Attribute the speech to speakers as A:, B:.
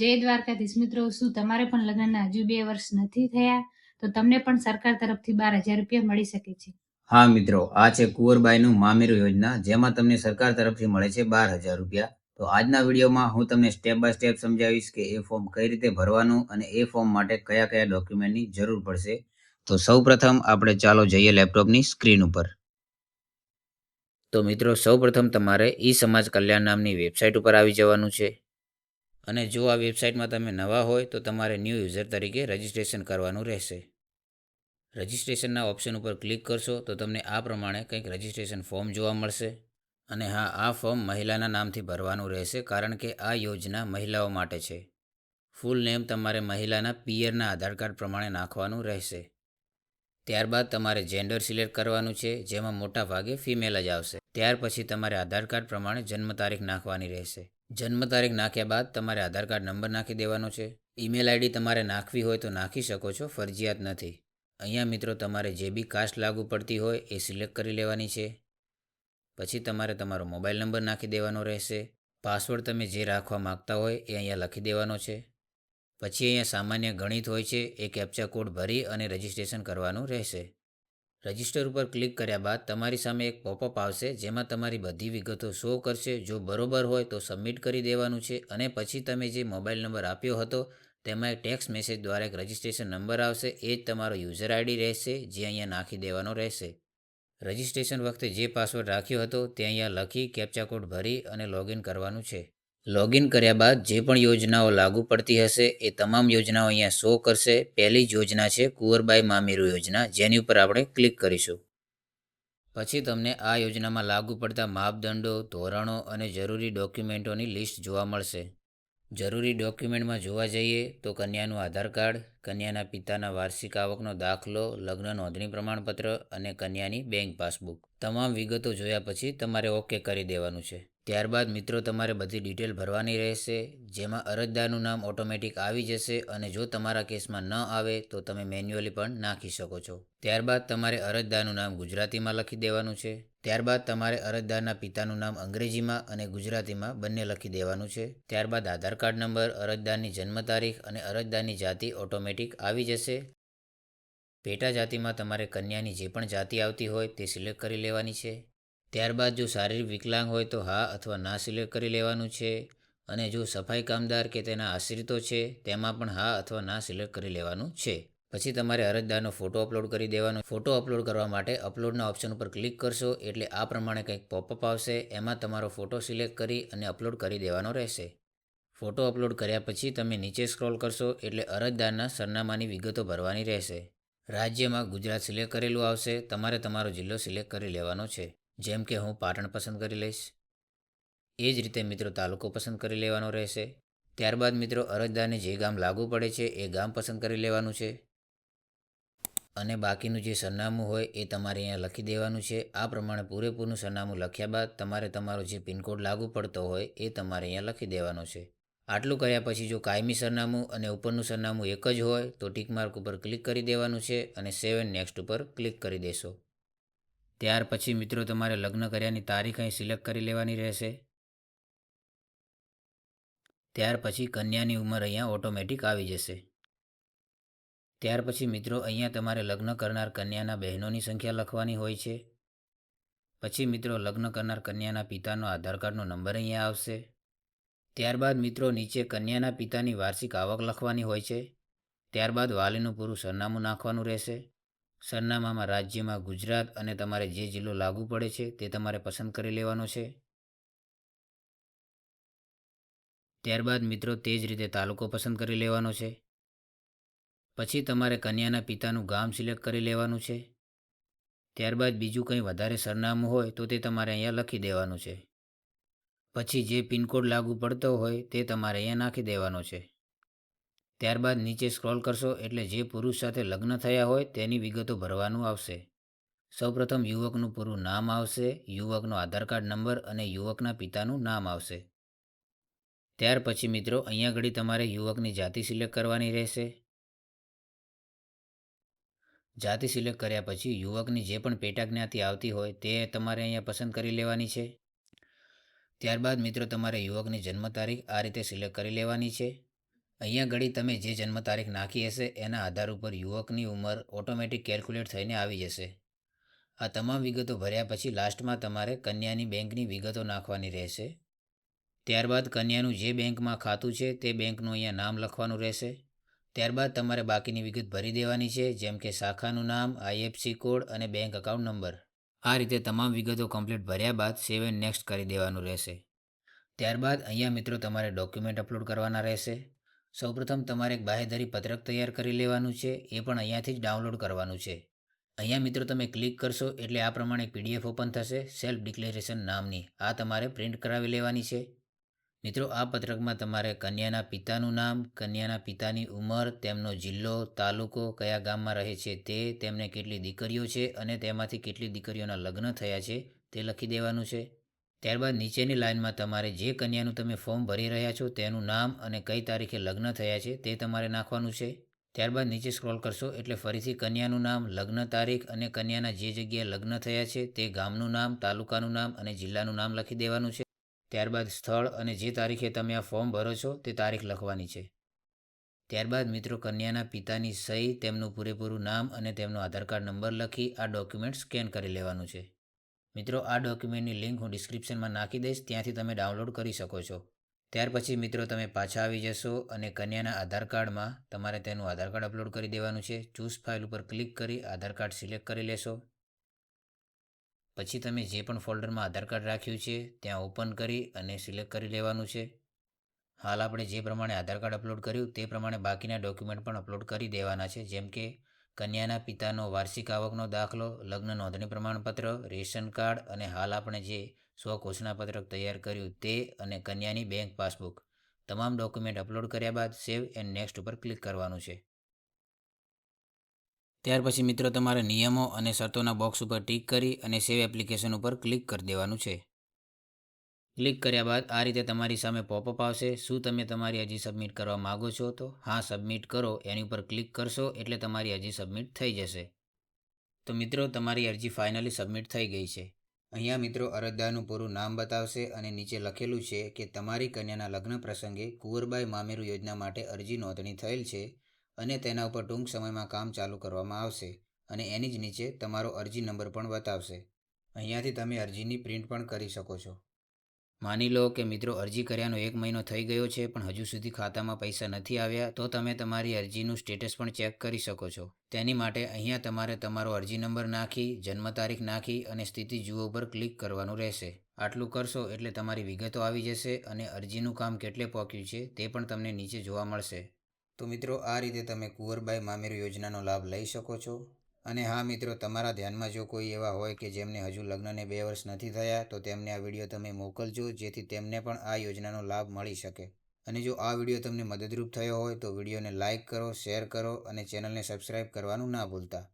A: જય દ્વારકાધીશ મિત્રો, શું તમારે પણ લગ્નના હજુ બે વર્ષ નથી થયા? તો તમને પણ સરકાર તરફથી બાર હજાર રૂપિયા મળી શકે છે.
B: હા મિત્રો, આ છે કુંવરબાઈનું મામેરું યોજના, જેમાં તમને સરકાર તરફથી મળે છે બાર હજાર રૂપિયા. તો આજના વિડીયોમાં હું તમને સ્ટેપ બાય સ્ટેપ સમજાવીશ કે એ ફોર્મ કઈ રીતે ભરવાનું અને એ ફોર્મ માટે કયા કયા ડોક્યુમેન્ટની જરૂર પડશે. તો સૌપ્રથમ આપણે ચાલો જઈએ લેપટોપની સ્ક્રીન ઉપર. તો મિત્રો, સૌપ્રથમ તમારે ઈ સમાજ કલ્યાણ નામની વેબસાઇટ ઉપર આવી જવાનું છે. અને જો આ વેબસાઇટમાં તમે નવા હોય તો તમારે ન્યૂ યુઝર તરીકે રજિસ્ટ્રેશન કરવાનું રહેશે. રજિસ્ટ્રેશનના ઓપ્શન ઉપર ક્લિક કરશો તો તમને આ પ્રમાણે કંઈક રજિસ્ટ્રેશન ફોર્મ જોવા મળશે. અને હા, આ ફોર્મ મહિલાના નામથી ભરવાનું રહેશે કારણ કે આ યોજના મહિલાઓ માટે છે. ફૂલ નેમ તમારે મહિલાના પિયરના આધાર કાર્ડ પ્રમાણે નાખવાનું રહેશે. ત્યારબાદ તમારે જેન્ડર સિલેક્ટ કરવાનું છે, જેમાં મોટા ભાગે ફિમેલ જ આવશે. ત્યાર પછી તમારે આધાર કાર્ડ પ્રમાણે જન્મ તારીખ નાખવાની રહેશે. જન્મ તારીખ નાખ્યા બાદ તમારે આધાર કાર્ડ નંબર નાખી દેવાનો છે. ઈમેલ આઈડી તમારે નાખવી હોય તો નાખી શકો છો, ફરજિયાત નથી. અહીંયા મિત્રો તમારે જે બી કાસ્ટ લાગુ પડતી હોય એ સિલેક્ટ કરી લેવાની છે. પછી તમારે તમારો મોબાઈલ નંબર નાખી દેવાનો રહેશે. પાસવર્ડ તમે જે રાખવા માગતા હોય એ અહીંયા લખી દેવાનો છે. પછી અહીંયા સામાન્ય ગણિત હોય છે, એ કેપ્ચા કોડ ભરી અને રજિસ્ટ્રેશન કરવાનું રહેશે. રજિસ્ટર ઉપર ક્લિક કર્યા બાદ તમારી સામે એક પોપઅપ આવશે, જેમાં તમારી બધી વિગતો શો કરશે. જો બરોબર હોય તો સબમિટ કરી દેવાનું છે અને પછી તમે જે મોબાઈલ નંબર આપ્યો હતો, તેમાં એક ટેક્સ્ટ મેસેજ દ્વારા એક રજિસ્ટ્રેશન નંબર આવશે. એ જ તમારો યુઝર આઈડી રહેશે, જે અહીંયા નાખી દેવાનો રહેશે. રજિસ્ટ્રેશન વખતે જે પાસવર્ડ રાખ્યો હતો, તે અહીંયા લખી કેપ્ચા કોડ ભરી અને લોગિન કરવાનું છે. લોગિન કર્યા બાદ જે પણ યોજનાઓ લાગુ પડતી હશે એ તમામ યોજનાઓ અહીંયા શો કરશે. પહેલી જ યોજના છે કુંવરબાઈ મામીરુ યોજના. જેની ઉપર આપણે ક્લિક કરીશું. પછી તમને આ યોજનામાં લાગુ પડતા માપદંડો, ધોરણો અને જરૂરી ડોક્યુમેન્ટોની લિસ્ટ જોવા મળશે. જરૂરી ડોક્યુમેન્ટમાં જોવા જઈએ તો કન્યાનું આધાર કાર્ડ, કન્યાના પિતાના વાર્ષિક આવકનો દાખલો, લગ્ન નોંધણી પ્રમાણપત્ર અને કન્યાની બેંક પાસબુક. તમામ વિગતો જોયા પછી તમારે ઓકે કરી દેવાનું છે. ત્યારબાદ મિત્રો તમારે બધી ડિટેલ ભરવાની રહેશે, જેમાં અરજદારનું નામ ઓટોમેટિક આવી જશે અને જો તમારા કેસમાં ન આવે તો તમે મેન્યુઅલી પણ નાખી શકો છો. ત્યારબાદ તમારે અરજદારનું નામ ગુજરાતીમાં લખી દેવાનું છે. ત્યારબાદ તમારે અરજદારના પિતાનું નામ અંગ્રેજીમાં અને ગુજરાતીમાં બંને લખી દેવાનું છે. ત્યારબાદ આધાર કાર્ડ નંબર, અરજદારની જન્મ તારીખ અને અરજદારની જાતિ ઓટોમેટિક આવી જશે. પેટા જાતિમાં તમારે કન્યાની જે પણ જાતિ આવતી હોય તે સિલેક્ટ કરી લેવાની છે. ત્યારબાદ જો શારીરિક વિકલાંગ હોય તો હા અથવા ના સિલેક્ટ કરી લેવાનું છે. અને જો સફાઈ કામદાર કે તેના આશ્રિતો છે, તેમાં પણ હા અથવા ના સિલેક્ટ કરી લેવાનું છે. પછી તમારે અરજદારનો ફોટો અપલોડ કરી દેવાનો. ફોટો અપલોડ કરવા માટે અપલોડના ઓપ્શન ઉપર ક્લિક કરશો એટલે આ પ્રમાણે કંઈક પોપઅપ આવશે. એમાં તમારો ફોટો સિલેક્ટ કરી અને અપલોડ કરી દેવાનો રહેશે. ફોટો અપલોડ કર્યા પછી તમે નીચે સ્ક્રોલ કરશો એટલે અરજદારના સરનામાની વિગતો ભરવાની રહેશે. રાજ્યમાં ગુજરાત સિલેક્ટ કરેલું આવશે. તમારે તમારો જિલ્લો સિલેક્ટ કરી લેવાનો છે. જેમ કે હું પાટણ પસંદ કરી લઈશ. એ જ રીતે મિત્રો તાલુકો પસંદ કરી લેવાનો રહેશે. ત્યારબાદ મિત્રો અરજદારને જે ગામ લાગુ પડે છે એ ગામ પસંદ કરી લેવાનું છે. અને બાકીનું જે સરનામું હોય એ તમારે અહીંયા લખી દેવાનું છે. આ પ્રમાણે પૂરેપૂરું સરનામું લખ્યા બાદ તમારે તમારો જે પિનકોડ લાગુ પડતો હોય એ તમારે અહીંયા લખી દેવાનો છે. આટલું કર્યા પછી જો કાયમી સરનામું અને ઉપરનું સરનામું એક જ હોય તો ટીક માર્ક ઉપર ક્લિક કરી દેવાનું છે અને સેવન નેક્સ્ટ ઉપર ક્લિક કરી દેશો. ત્યાર પછી મિત્રો તમારે લગ્ન કર્યાની તારીખ અહીં સિલેક્ટ કરી લેવાની રહેશે. ત્યાર પછી કન્યાની ઉંમર અહીંયા ઓટોમેટિક આવી જશે. ત્યાર પછી મિત્રો અહીંયા તમારે લગ્ન કરનાર કન્યાના બહેનોની સંખ્યા લખવાની હોય છે. પછી મિત્રો લગ્ન કરનાર કન્યાના પિતાનો આધાર કાર્ડનો નંબર અહીંયા આવશે. ત્યારબાદ મિત્રો નીચે કન્યાના પિતાની વાર્ષિક આવક લખવાની હોય છે. ત્યારબાદ વાલીનું પૂરું સરનામું નાખવાનું રહેશે. સરનામામાં રાજ્યમાં ગુજરાત અને તમારે જે જિલ્લો લાગુ પડે છે તે તમારે પસંદ કરી લેવાનો છે? ત્યારબાદ મિત્રો તે જ રીતે તાલુકો પસંદ કરી લેવાનો છે. પછી તમારે કન્યાના પિતાનું ગામ સિલેક્ટ કરી લેવાનું છે. ત્યારબાદ બીજું કંઈ વધારે સરનામું હોય તો તે તમારે અહીંયા લખી દેવાનું છે. પછી જે પિનકોડ લાગુ પડતો હોય તે તમારે અહીંયા નાખી દેવાનો છે. ત્યારબાદ નીચે સ્ક્રોલ કરશો એટલે જે પુરુષ સાથે લગ્ન થયા હોય તેની વિગતો ભરવાનું આવશે. સૌપ્રથમ યુવકનું પૂરું નામ આવશે, યુવકનો આધાર કાર્ડ નંબર અને યુવકના પિતાનું નામ આવશે. ત્યાર પછી મિત્રો, અહીંયા ઘડી તમારે યુવકની જાતિ સિલેક્ટ કરવાની રહેશે. જાતિ સિલેક્ટ કર્યા પછી યુવકની જે પણ પેટા જ્ઞાતિ આવતી હોય તે તમારે અહીંયા પસંદ કરી લેવાની છે. ત્યારબાદ મિત્રો, તમારે યુવકની જન્મ તારીખ આ રીતે સિલેક્ટ કરી લેવાની છે. અહીંયા ઘડી તમે જે જન્મ તારીખ નાખી હશે, એના આધાર ઉપર યુવકની ઉંમર ઓટોમેટિક કેલ્ક્યુલેટ થઈને આવી જશે. આ તમામ વિગતો ભર્યા પછી લાસ્ટમાં તમારે કન્યાની બેંકની વિગતો નાખવાની રહેશે. ત્યારબાદ કન્યાનું જે બેંકમાં ખાતું છે, તે બેંકનું અહીંયા નામ લખવાનું રહેશે. ત્યારબાદ તમારે બાકીની વિગત ભરી દેવાની છે, જેમ કે શાખાનું નામ, આઈએફસી કોડ અને બેંક એકાઉન્ટ નંબર. આ રીતે તમામ વિગતો કમ્પ્લીટ ભર્યા બાદ સેવ એન્ડ નેક્સ્ટ કરી દેવાનું રહેશે. ત્યારબાદ અહીંયા મિત્રો તમારે ડોક્યુમેન્ટ અપલોડ કરવાના રહેશે. સૌપ્રથમ તમારે એક બાહેધરી પત્રક તૈયાર કરી લેવાનું છે, એ પણ અહીંયાથી જ ડાઉનલોડ કરવાનું છે. અહીંયા મિત્રો તમે ક્લિક કરશો એટલે આ પ્રમાણે પીડીએફ ઓપન થશે, સેલ્ફ ડિક્લેરેશન નામની. આ તમારે પ્રિન્ટ કરાવી લેવાની છે. મિત્રો, આ પત્રકમાં તમારે કન્યાના પિતાનું નામ, કન્યાના પિતાની ઉંમર, તેમનો જિલ્લો, તાલુકો, કયા ગામમાં રહે છે તે, તેમને કેટલી દીકરીઓ છે અને તેમાંથી કેટલી દીકરીઓના લગ્ન થયા છે તે લખી દેવાનું છે. ત્યારબાદ નીચેની લાઇનમાં તમારે જે કન્યાનું તમે ફોર્મ ભરી રહ્યા છો તેનું નામ અને કઈ તારીખે લગ્ન થયા છે તે તમારે નાખવાનું છે. ત્યારબાદ નીચે સ્ક્રોલ કરશો એટલે ફરીથી કન્યાનું નામ, લગ્ન તારીખ અને કન્યાના જે જગ્યાએ લગ્ન થયા છે તે ગામનું નામ, તાલુકાનું નામ અને જિલ્લાનું નામ લખી દેવાનું છે. ત્યારબાદ સ્થળ અને જે તારીખે તમે આ ફોર્મ ભરો છો તે તારીખ લખવાની છે. ત્યારબાદ મિત્રો કન્યાના પિતાની સહી, તેમનું પૂરેપૂરું નામ અને તેમનો આધાર કાર્ડ નંબર લખી આ ડોક્યુમેન્ટ સ્કેન કરી લેવાનું છે. મિત્રો, આ ડોક્યુમેન્ટની લિંક હું ડિસ્ક્રિપ્શનમાં નાખી દઈશ, ત્યાંથી તમે ડાઉનલોડ કરી શકો છો. ત્યાર પછી મિત્રો, તમે પાછા આવી જશો અને કન્યાના આધાર કાર્ડમાં તમારે તેનું આધાર કાર્ડ અપલોડ કરી દેવાનું છે. ચૂઝ ફાઇલ ઉપર ક્લિક કરી આધાર કાર્ડ સિલેક્ટ કરી લેશો. પછી તમે જે પણ ફોલ્ડરમાં આધાર કાર્ડ રાખ્યું છે, ત્યાં ઓપન કરી અને સિલેક્ટ કરી લેવાનું છે. હાલ આપણે જે પ્રમાણે આધાર કાર્ડ અપલોડ કર્યું, તે પ્રમાણે બાકીના ડોક્યુમેન્ટ પણ અપલોડ કરી દેવાના છે. જેમ કે કન્યાના પિતાનો વાર્ષિક આવકનો દાખલો, લગ્ન નોંધણી પ્રમાણપત્ર, રેશન કાર્ડ અને હાલ આપણે જે સ્વ ઘોષણાપત્રક તૈયાર કર્યું તે અને કન્યાની બેંક પાસબુક. તમામ ડોક્યુમેન્ટ અપલોડ કર્યા બાદ સેવ એન્ડ નેક્સ્ટ ઉપર ક્લિક કરવાનું છે. ત્યાર પછી મિત્રો તમારે નિયમો અને શરતોના બોક્સ ઉપર ટીક કરી અને સેવ એપ્લિકેશન ઉપર ક્લિક કરી દેવાનું છે. ક્લિક કર્યા બાદ આ રીતે તમારી સામે પોપઅપ આવશે. શું તમે તમારી અરજી સબમિટ કરવા માગો છો તો? હા સબમિટ કરો. એની ઉપર ક્લિક કરશો એટલે તમારી અરજી સબમિટ થઈ જશે. તો મિત્રો, તમારી અરજી ફાઇનલી સબમિટ થઈ ગઈ છે. અહીંયા મિત્રો, અરજદારનું પૂરું નામ બતાવશે અને નીચે લખેલું છે કે તમારી કન્યાના લગ્ન પ્રસંગે કુંવરબાઈ મામેરુ યોજના માટે અરજી નોંધણી થયેલ છે અને તેના ઉપર ટૂંક સમયમાં કામ ચાલુ કરવામાં આવશે અને એની જ નીચે તમારો અરજી નંબર પણ બતાવશે. અહીંયાથી તમે અરજીની પ્રિન્ટ પણ કરી શકો છો. માની લો કે મિત્રો અરજી કર્યાનો એક મહિનો થઈ ગયો છે, પણ હજુ સુધી ખાતામાં પૈસા નથી આવ્યા, તો તમે તમારી અરજીનું સ્ટેટસ પણ ચેક કરી શકો છો. તેની માટે અહીંયા તમારે તમારો અરજી નંબર નાખી, જન્મ તારીખ નાખી અને સ્થિતિ જુઓ પર ક્લિક કરવાનું રહેશે. આટલું કરશો એટલે તમારી વિગતો આવી જશે અને અરજીનું કામ કેટલે પહોંચ્યું છે તે પણ તમને નીચે જોવા મળશે. તો મિત્રો, આ રીતે તમે કુંવરબાઈ મામેરું યોજનાનો લાભ લઈ શકો છો. અને હા મિત્રો, તમારા ધ્યાનમાં જો કોઈ એવા હોય કે જેમને હજુ લગ્નને બે વર્ષ નથી થયા, તો તેમને આ વીડિયો તમે મોકલજો, જેથી તેમને પણ આ યોજનાનો લાભ મળી શકે. અને જો આ વીડિયો તમને મદદરૂપ થયો હોય, તો વિડીયોને લાઇક કરો, શેર કરો અને ચેનલને સબસ્ક્રાઇબ કરવાનું ના ભૂલતા.